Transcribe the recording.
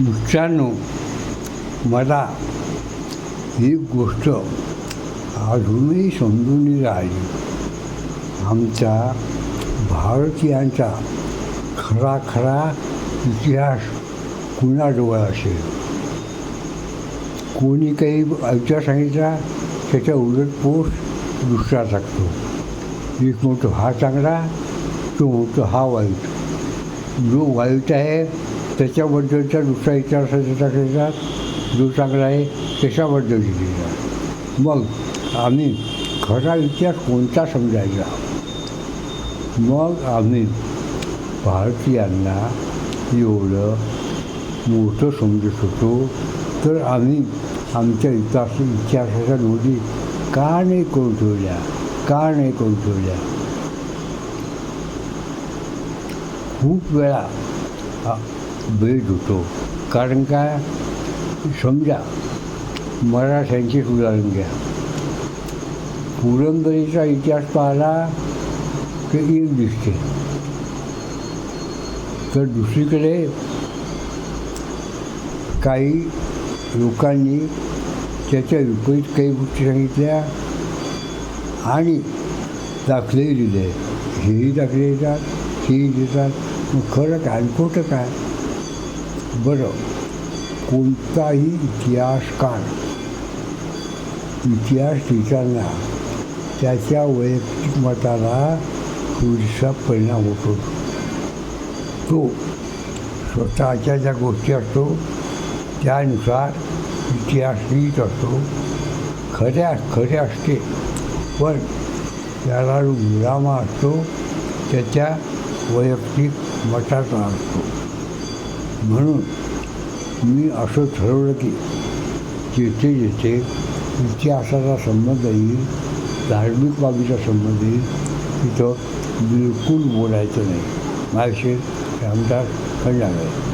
मित्रांनो मला ही गोष्ट अजूनही समजून राहिली. आमच्या भारतीयांचा खरा खरा इतिहास कुणाजवळ असेल? कोणी काही ऐकता सांगितला त्याच्या उलट पोष दुसरा टाकतो एक म्हणतो हा चांगला तो म्हणतो हा वाईट. जो वाईट आहे त्याच्याबद्दलचा दुसरा इतिहास टाकायचा जो चांगला आहे त्याच्याबद्दल लिहिलेला मग आम्ही खरा इतिहास कोणता समजायचा? मग आम्ही भारतीयांना एवढं मोठं समजत होतो तर आम्ही आमच्या इतिहास इतिहासाच्या नोंदी का नाही करून ठेवल्या? का नाही करून ठेवल्या? खूप वेळा हा भेट होतो कारण काय समजा मराठ्यांचेच उदाहरण घ्या. पुरंदरीचा इतिहास पाहिला तर एक दिसते. तर दुसरीकडे काही लोकांनी त्याच्या विपरीत काही गोष्टी सांगितल्या आणि दाखलेही दिले. हेही दाखले येतात हेही देतात. मग खरं काय? खोटं काय? बरं कोणताही इतिहासकार इतिहास लिहिताना त्याच्या वैयक्तिक मताला थोडीसा परिणाम होतो तो स्वतःच्या ज्या गोष्टी असतो त्यानुसार इतिहास लिहित असतो. खऱ्या खरे असते पण त्याला जो मुलामा असतो त्याच्या वैयक्तिक मताचा असतो. म्हणून मी असं ठरवलं की जेथे जेथे इतिहासाचा संबंध येईल धार्मिक बाबीचा संबंध येईल तिथं बिलकुल बोलायचं नाही. माझे रामदास आहे